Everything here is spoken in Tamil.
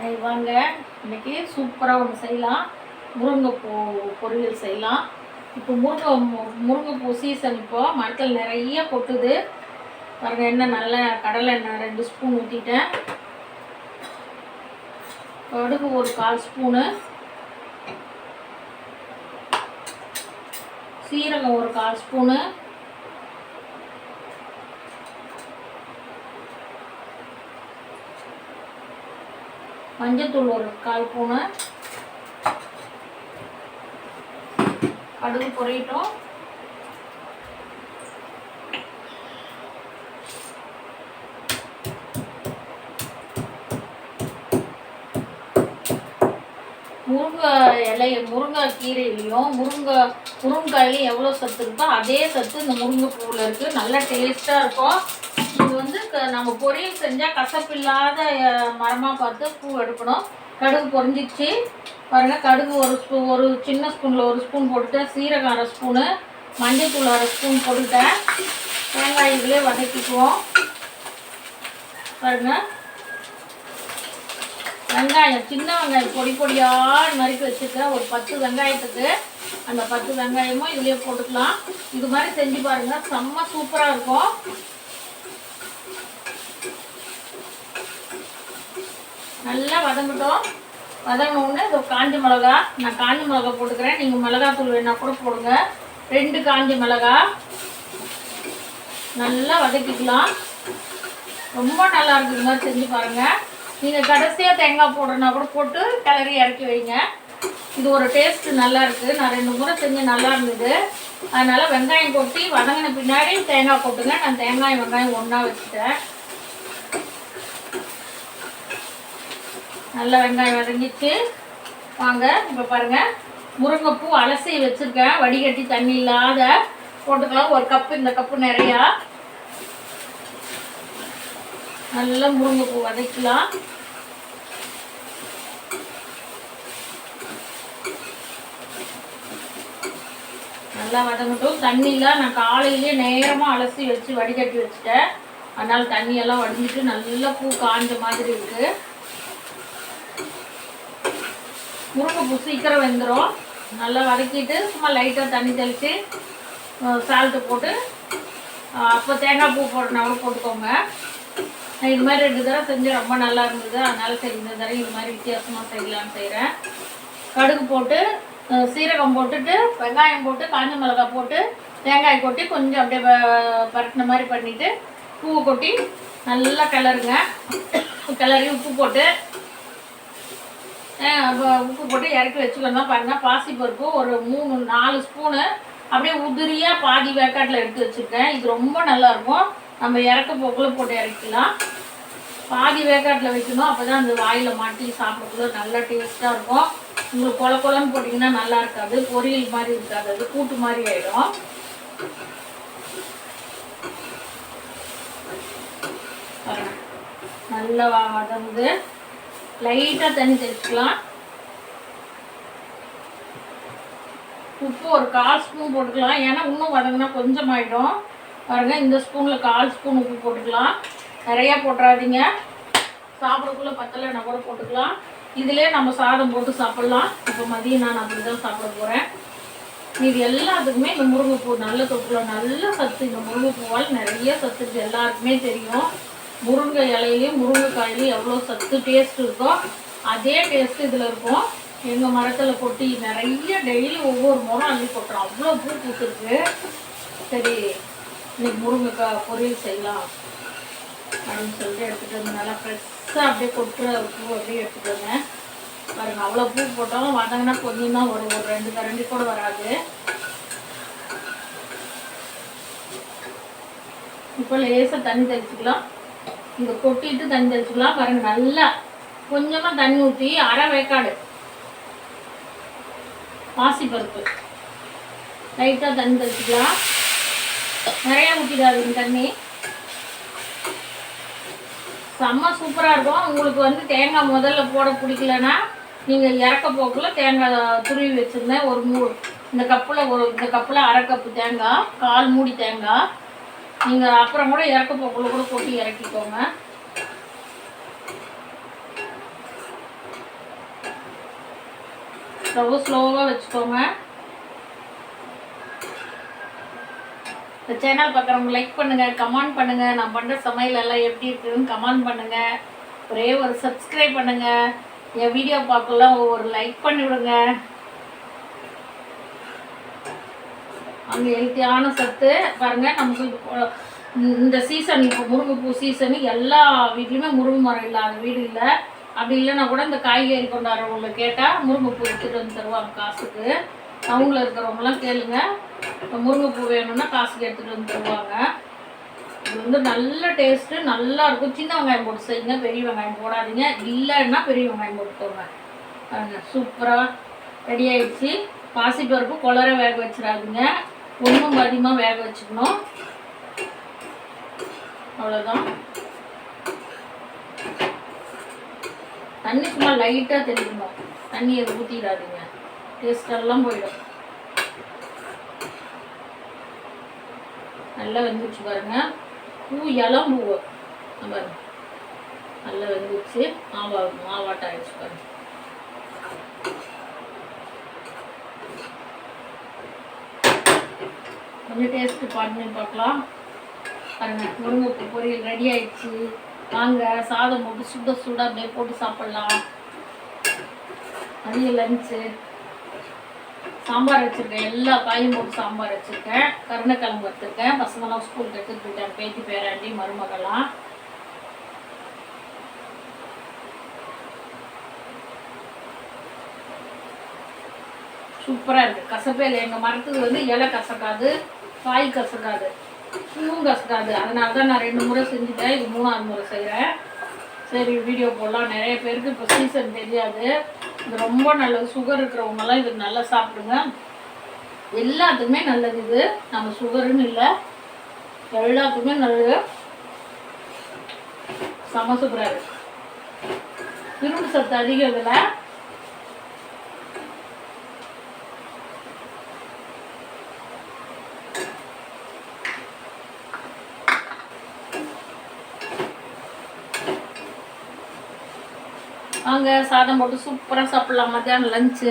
வாங்க. இன்றைக்கி சூப்பராக ஒன்று செய்யலாம். முருங்கைப்பூ பொரியல் செய்யலாம். இப்போ முருங்கை மு- முருங்கைப்பூ சீசன் இப்போது மரத்தில் நிறைய கொட்டுது. பாருங்கள் எண்ணெய் நல்ல கடலை எண்ணெய் ரெண்டு ஸ்பூன் ஊற்றிட்டேன் கடுகு ஒரு கால் ஸ்பூனு சீரகம் ஒரு கால் ஸ்பூனு மஞ்சத்தூள் ஒரு கால் பூனை கடுகு பொரியட்டும். முருங்கை இலைய முருங்கை கீரையிலையும் முருங்கை முருங்காயிலையும் எவ்வளோ சத்து இருக்கோ அதே சத்து இந்த முருங்கை பூவில் இருக்குது நல்லா டேஸ்ட்டாக இருக்கும். இது வந்து க- நம்ம பொரியல் செஞ்சால் கசப்பில்லாத மரமாக பார்த்து பூ எடுக்கணும். கடுகு பொரிஞ்சிச்சு. பாருங்கள் கடுகு ஒரு ஸ்பூ ஒரு சின்ன ஸ்பூனில் ஒரு ஸ்பூன் போட்டுட்டேன். சீரகம் அரை ஸ்பூனு மஞ்சத்தூள் அரை ஸ்பூன் போட்டுட்டேன். தேங்காய் இதிலே வதக்கிக்குவோம். பாருங்கள் வெங்காயம் சின்ன வெங்காயம் பொடி பொடியாக நறுக்கி வச்சுருக்கேன். ஒரு பத்து வெங்காயத்துக்கு. அந்த பத்து வெங்காயமும் இதுலேயே போட்டுக்கலாம். இது மாதிரி செஞ்சு பாருங்கள் செம்ம சூப்பராக இருக்கும். நல்லா வதங்கட்டும். வதங்கினோடனே இது காஞ்ச மிளகா நான் காஞ்ச மிளகா போட்டுக்கிறேன். நீங்கள் மிளகாத்தூள் வேணா கூட போடுங்க. ரெண்டு காஞ்ச மிளகா. நல்லா வதக்கிக்கலாம். ரொம்ப நல்லா இருக்குது மாதிரி செஞ்சு பாருங்கள் நீங்கள் கடைசியாக தேங்காய் போடுறனா கூட போட்டு கிளறி இறக்கி வைங்க. இது ஒரு டேஸ்ட்டு நல்லா இருக்குது நான் ரெண்டு முறை செஞ்சு நல்லா இருந்தது. அதனால் வெங்காயம் கொட்டி வதங்கின பின்னாடி தேங்காய் போட்டுங்க நான் தேங்காய் வெங்காயம் ஒன்றா வச்சுட்டேன். நல்லா வெங்காயம் வதங்கிச்சு வாங்க இப்போ பாருங்க. முருங்கைப்பூ அலசி வச்சுருக்கேன். வடிகட்டி தண்ணி இல்லாத போட்டுக்கலாம். ஒரு கப்பு இந்த கப்பு நிறையா. நல்லா முருங்கைப்பூ வதக்கலாம். நல்லா வதங்கட்டும். தண்ணியெலாம் நான் காலையிலேயே நேரமாக அலசி வச்சு வடிகட்டி வச்சுட்டேன். அதனால் தண்ணியெல்லாம் வடிஞ்சிட்டு நல்லா பூ காஞ்ச மாதிரி இருக்குது முருங்கைப்பூ சீக்கிரம் வெந்துடும் நல்லா வதக்கிட்டு சும்மா லைட்டாக தண்ணி தெளித்து சால்ட்டு போட்டு அப்போ தேங்காய் பூ போடுறனா கூட போட்டுக்கோங்க. நான் இது மாதிரி ரெண்டு தடவை செஞ்சு ரொம்ப நல்லா இருந்தது. அதனால் சரி இந்த தடவை இது மாதிரி வித்தியாசமாக செய்யலாம்னு செய்கிறேன் கடுகு போட்டு சீரகம் போட்டுட்டு வெங்காயம் போட்டு காஞ்ச மிளகாய் போட்டு தேங்காய் கொட்டி கொஞ்சம் அப்படியே பரட்டின மாதிரி பண்ணிவிட்டு பூவை கொட்டி நல்லா கிளறுங்க. கிளறி உப்பு போட்டு உப்பு போட்டு இறக்கி வச்சுக்கணும் பாருங்கள் பாசிப்பருப்பு ஒரு மூணு நாலு ஸ்பூனு அப்படியே உதிரியாக பாதி வேக்காட்டில் எடுத்து வச்சுருக்கேன். இது ரொம்ப நல்லா இருக்கும். நம்ம இறக்க போக்கில் போட்டு இறக்கலாம் பாதி வேக்காட்டில் வைக்கணும். அப்போ தான் அந்த வாயில் மாட்டி சாப்பிடக்குள்ள நல்லா டேஸ்ட்டாக இருக்கும். உங்களுக்கு கொல கொலன்னு போட்டிங்கன்னா நல்லா இருக்காது. பொரியல் மாதிரி இருக்காது. அது கூட்டு மாதிரி ஆகிடும் நல்லா வதங்குது. லைட்டாக தண்ணி தெளிச்சுக்கலாம். உப்பு ஒரு கால் ஸ்பூன் போட்டுக்கலாம். ஏன்னா இன்னும் வதங்கினா கொஞ்சம் ஆகிடும் பாருங்க இந்த ஸ்பூனில் கால் ஸ்பூன் உப்பு போட்டுக்கலாம். நிறையா போட்டுறாதீங்க. சாப்பிடக்குள்ளே பத்தலைன்னா கூட போட்டுக்கலாம். இதிலே நம்ம சாதம் போட்டு சாப்பிட்லாம். இப்போ மதியம் நான் அப்படி தான் சாப்பிட போகிறேன் இது எல்லாத்துக்குமே இந்த முருங்கைப்பூ நல்ல தொற்றுல நல்ல சத்து. இந்த முருங்கைப்பூவால் நிறைய சத்து இருக்கு எல்லாருக்குமே தெரியும். முருங்கை இலையிலையும் முருங்கைக்காயிலையும் எவ்வளோ சத்து டேஸ்ட் இருக்கோ அதே டேஸ்ட் இதில் இருக்கும். எங்கள் மரத்தில் கொட்டி நிறைய டெய்லி ஒவ்வொரு முறம் அள்ளி கொட்டுறோம் அவ்வளோ பூ பூத்துருக்கு சரி இன்னைக்கு முருங்கைக்காய் பொரியல் செய்யலாம் அப்படின்னு சொல்லிட்டு எடுத்துகிட்டு வந்து நல்லா ஃப்ரெஷ்ஷாக அப்படியே கொட்டுற பூ அப்படியே எடுத்துகிட்டு வந்தேன். பாருங்கள் அவ்வளோ பூ போட்டாலும் வதங்கினா கொஞ்சம் தான் ஒரு ஒரு ரெண்டு கரண்டி கூட வராது. இப்போ லேசாக தண்ணி தெளிச்சுக்கலாம். இங்கே கொட்டிட்டு தண்ணி தெளிச்சுக்கலாம். பாருங்கள் நல்லா கொஞ்சமாக தண்ணி ஊற்றி அரை வேக்காடு. பாசிப்பருப்பு. லைட்டாக தண்ணி தெளிச்சுக்கலாம். நிறையா ஊற்றிடாதீங்க தண்ணி. செம்ம சூப்பராக இருக்கும். உங்களுக்கு வந்து தேங்காய் முதல்ல போட பிடிக்கலன்னா நீங்கள் இறக்க போக்கில் தேங்காய் துருவி வச்சுருந்தேன். ஒரு மூ இந்த கப்பில் ஒரு இந்த கப்பில் அரை கப்பு தேங்காய் கால் மூடி தேங்காய். நீங்கள் அப்புறம் கூட இறக்க போக்குள்ள கூட போட்டு இறக்கிக்கோங்க. ஸ்டவ் ஸ்லோவாக வச்சுக்கோங்க. இந்த சேனல் பார்க்குறவங்க லைக் பண்ணுங்கள் கமெண்ட் பண்ணுங்கள் நான் பண்ணுற சமையல் எல்லாம் எப்படி இருக்குதுன்னு கமெண்ட் பண்ணுங்கள் ஒரே ஒரு சப்ஸ்கிரைப் பண்ணுங்கள் என் வீடியோ பார்க்கலாம் ஒரு லைக் பண்ணி விடுங்க அங்கே ஹெல்த்தியான சத்து பாருங்க நமக்கு இந்த சீசன் இப்போ முருங்கைப்பூ சீசனு எல்லா வீட்லேயுமே முருங்கை மரம் இல்லாத வீடு இல்லை. அப்படி இல்லைன்னா கூட இந்த காய்கறி கொண்டாடுறவங்களை கேட்டால் முருங்கைப்பூ எடுத்துகிட்டு வந்து தருவாங்க காசுக்கு. டவுனில் இருக்கிறவங்களாம் கேளுங்க. இப்போ முருங்கைப்பூ வேணும்னா காசுக்கு எடுத்துகிட்டு வந்து தருவாங்க. இது வந்து நல்ல டேஸ்ட்டு நல்லா இருக்கும். சின்ன வெங்காயம் போட்டு செய்யுங்க பெரிய வெங்காயம் போடாதீங்க. இல்லைன்னா பெரிய வெங்காயம் போட்டுக்கோங்க. சூப்பராக ரெடி ஆகிடுச்சு பாசிப்பருப்பு குளர வேக வச்சிடாதீங்க. ஒன்றும் அதிகமாக வேக வச்சுக்கணும். அவ்வளோதான் தண்ணி சும்மா லைட்டாக தெளிக்கணும். தண்ணி எது ஊற்றிடாதீங்க டேஸ்டெல்லாம் போயிடும். நல்லா வெந்துச்சு பாருங்க. பூ இளம் பூ. பாருங்க. நல்லா வெந்துச்சு மாவா மாவாட்டம் ஆயிடுச்சு பாருங்க. கொஞ்சம் டேஸ்ட்டு பண்ணி பார்க்கலாம். பாருங்கள் முருங்கைப்பூ பொரியல் ரெடி ஆயிடுச்சு. வாங்க சாதம் போட்டு சுட சுட அப்படியே போட்டு சாப்பிட்லாம். மதிய லஞ்சு சாம்பார் வச்சுருக்கேன். எல்லா காயும் போட்டு சாம்பார் வச்சுருக்கேன். கருணக்கிழங்கு வச்சுருக்கேன். பசங்களாம் ஸ்கூலுக்கு எடுத்துகிட்டு போயிட்டேன் பேத்தி பேராண்டி மருமகள்லாம். சூப்பராக இருக்குது கசப்பே இல்லை. எங்கள் மரத்துக்கு வந்து இலை கசக்காது. காய் கசக்காது. பூவும் கசக்காது. அதனால தான் நான் ரெண்டு முறை செஞ்சுட்டேன். இது மூணாவது முறை செய்கிறேன் சரி வீடியோ போடலாம். நிறைய பேருக்கு இப்போ சீசன் தெரியாது. இது ரொம்ப நல்லது. சுகர் இருக்கிறவங்கலாம் இது நல்லா சாப்பிடுங்க. எல்லாத்துக்குமே நல்லது இது. நம்ம சுகருன்னு இல்லை. எல்லாத்துக்குமே நல்லது. செம சூப்பராக இருக்கு. இரும்பு சத்து அதிகம் இதில். வாங்க சாதம் போட்டு சூப்பராக சாப்பிட்லாம். மத்தியானம் லஞ்சு